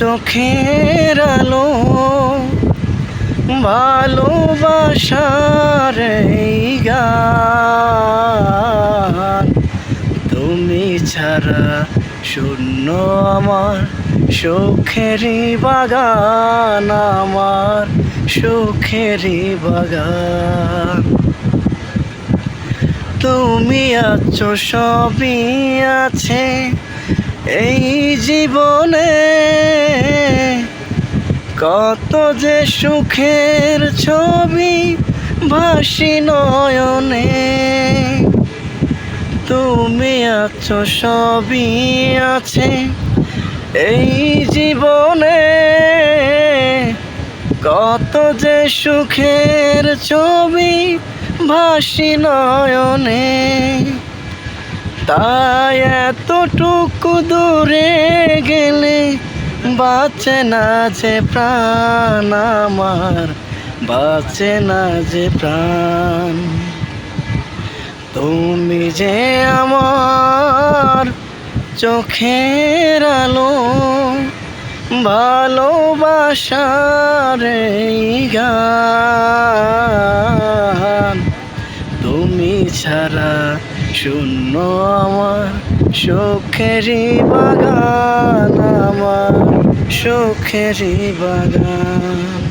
চোখের আলো, ভালোবাসার গান। তুমি ছাড়া শূন্য আমার, সুখেরই বাগান আমার, সুখেরই বাগান। তুমি আছো, সবই আছে এই জীবনে কত যে সুখের ছবি ভাসি নয়নে। তুমি আছো, সবই আছে। এই জীবনে কত যে সুখের ছবি ভাসি নয়নে। তাই এতটুকু দূরে গেলে বাঁচে না যে প্রাণ আমার, বাঁচে না যে প্রাণ। তুমি যে আমার চোখের আলো, ভালোবাসার গান, তুমি ছাড়া শূন্য আমার সুখেরই বাগান আমার সুখেরই বাগান।